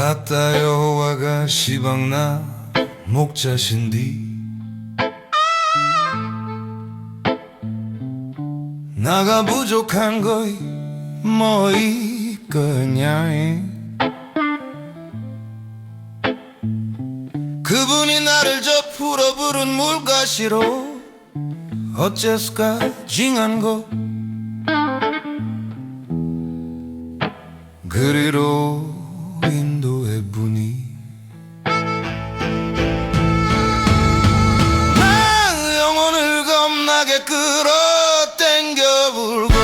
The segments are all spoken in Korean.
아따 여호와가 시방나 목자신디. 나가 부족한 거이 뭐 있거냐 그분이 나를 저 풀어 부른 물가시로 어째서까 징한 거. 그리로 끌어당겨 불고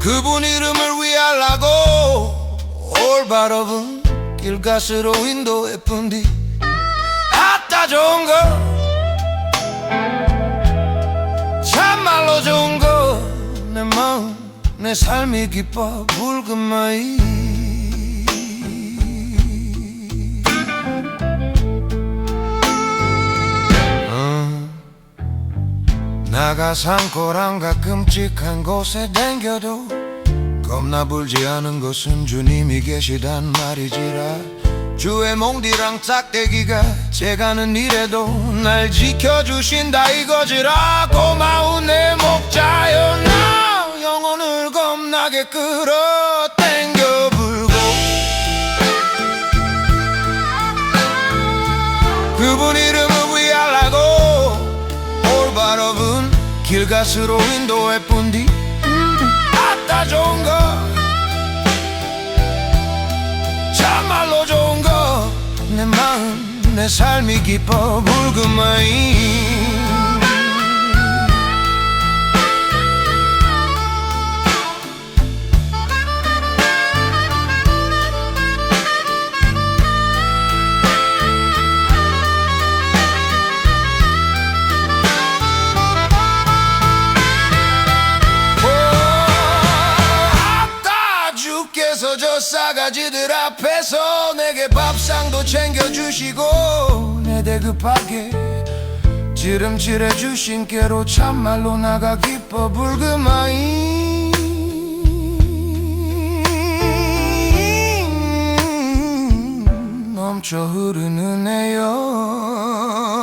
그분 이름을 위하려고 올바로 분 길가스로 인도의 분디 아따 좋은 거 참말로 좋은 거 내 마음 내 삶이 기뻐 붉은 마이 나가 산고랑가 끔찍한 곳에 댕겨도 겁나 불지 않은 것은 주님이 계시단 말이지라. 주의 몽디랑 짝대기가 제가는 이래도 날 지켜주신다 이거지라. 고마운 내 목자여 나 영혼을 겁나게 끌어 길가스로 인도의 뿐디 아따 좋은 거. 참말로 좋은 거. 내 마음 내 삶이 기뻐 붉은 마이 주께서 저 싸가지들 앞에서 내게 밥상도 챙겨주시고 내 대급하게 지름칠해 주신 깨로 참말로 나가 기뻐 불금아이 넘쳐 흐르는 애여. 나